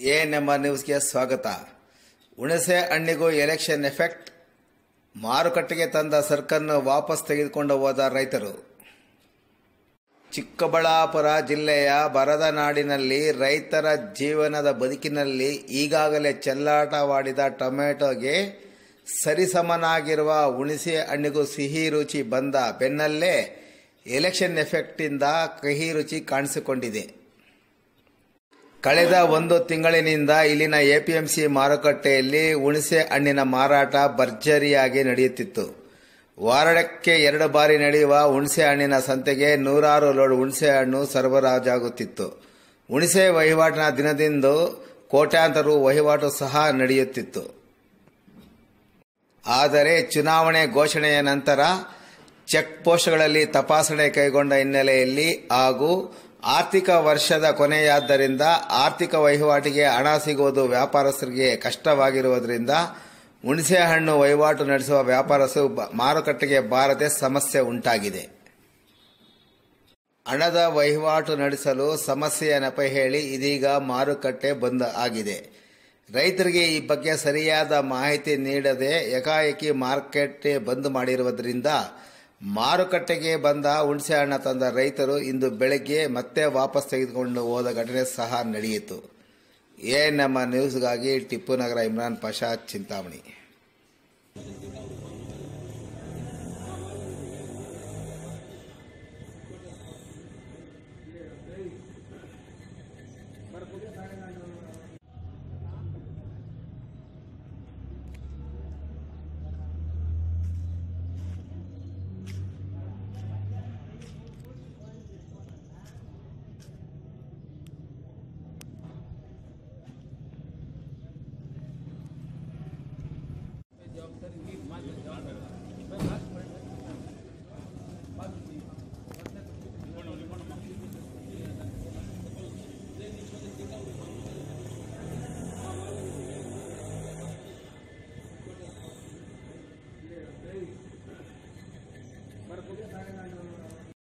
A ನಮ್ಮ ನ್ಯೂಸ್ಗೆ ಸ್ವಾಗತ. ಹುಣಸೆ ಹಣ್ಣಿಗೂ ಎಲೆಕ್ಷನ್ ಎಫೆಕ್ಟ್. ಮಾರುಕಟ್ಟೆಗೆ ತಂದ ಸರ್ಕನ್ನು ವಾಪಸ್ ತೆಗೆದುಕೊಂಡು ಹೋದ ರೈತರು. ಚಿಕ್ಕಬಳ್ಳಾಪುರ ಜಿಲ್ಲೆಯ ಬರದ ನಾಡಿನಲ್ಲಿ ರೈತರ ಜೀವನದ ಬದುಕಿನಲ್ಲಿ ಈಗಾಗಲೇ ಚೆಲ್ಲಾಟವಾಡಿದ ಟೊಮೆಟೊಗೆ ಸರಿಸಮನಾಗಿರುವ ಹುಣಸೆ ಹಣ್ಣಿಗೂ ಸಿಹಿ ರುಚಿ ಬಂದ ಬೆನ್ನಲ್ಲೇ ಎಲೆಕ್ಷನ್ ಎಫೆಕ್ಟಿಂದ ಕಹಿ ರುಚಿ ಕಾಣಿಸಿಕೊಂಡಿದೆ. ಕಳೆದ ಒಂದು ತಿಂಗಳಿನಿಂದ ಇಲ್ಲಿನ ಎಪಿಎಂಸಿ ಮಾರುಕಟ್ಟೆಯಲ್ಲಿ ಹುಣಸೆ ಹಣ್ಣಿನ ಮಾರಾಟ ಭರ್ಜರಿಯಾಗಿ ನಡೆಯುತ್ತಿತ್ತು. ವಾರಕ್ಕೆ ಎರಡು ಬಾರಿ ನಡೆಯುವ ಹುಣಸೆ ಹಣ್ಣಿನ ಸಂತೆಗೆ ನೂರಾರು ಲೋಡ್ ಹುಣಸೆ ಹಣ್ಣು ಸರಬರಾಜಾಗುತ್ತಿತ್ತು. ಹುಣಸೆ ವಹಿವಾಟಿನ ದಿನದಿಂದ ಕೋಟ್ಯಾಂತರ ವಹಿವಾಟು ಸಹ ನಡೆಯುತ್ತಿತ್ತು. ಆದರೆ ಚುನಾವಣೆ ಘೋಷಣೆಯ ನಂತರ ಚೆಕ್ ಪೋಸ್ಟ್ಗಳಲ್ಲಿ ತಪಾಸಣೆ ಕೈಗೊಂಡ ಹಿನ್ನೆಲೆಯಲ್ಲಿ ಹಾಗೂ ಆರ್ಥಿಕ ವರ್ಷದ ಕೊನೆಯಾದ್ದರಿಂದ ಆರ್ಥಿಕ ವಹಿವಾಟಿಗೆ ಹಣ ಸಿಗುವುದು ವ್ಯಾಪಾರಸ್ಥರಿಗೆ ಕಷ್ಟವಾಗಿರುವುದರಿಂದ ಹುಣಸೆಹಣ್ಣು ವಹಿವಾಟು ನಡೆಸುವ ವ್ಯಾಪಾರಸ್ಥರು ಮಾರುಕಟ್ಟೆಗೆ ಬಾರದೆ ಸಮಸ್ಯೆ ಉಂಟಾಗಿದೆ. ಹಣದ ವಹಿವಾಟು ನಡೆಸಲು ಸಮಸ್ಯೆಯ ನೆಪ ಹೇಳಿ ಇದೀಗ ಮಾರುಕಟ್ಟೆ ಬಂದ್ ಆಗಿದೆ. ರೈತರಿಗೆ ಈ ಬಗ್ಗೆ ಸರಿಯಾದ ಮಾಹಿತಿ ನೀಡದೆ ಏಕಾಏಕಿ ಮಾರ್ಕೆಟ್ ಬಂದ್ ಮಾಡಿರುವುದರಿಂದ ಮಾರುಕಟ್ಟೆಗೆ ಬಂದ ಹುಣಸೆ ಹಣ್ಣ ತಂದ ರೈತರು ಇಂದು ಬೆಳಗ್ಗೆ ಮತ್ತೆ ವಾಪಸ್ ತೆಗೆದುಕೊಂಡು ಹೋದ ಘಟನೆ ಸಹ ನಡೆಯಿತು. ಎ ನಮ್ಮ ನ್ಯೂಸ್ಗಾಗಿ ಟಿಪ್ಪು ನಗರ ಇಮ್ರಾನ್ ಪಾಷಾ ಚಿಂತಾಮಣಿ.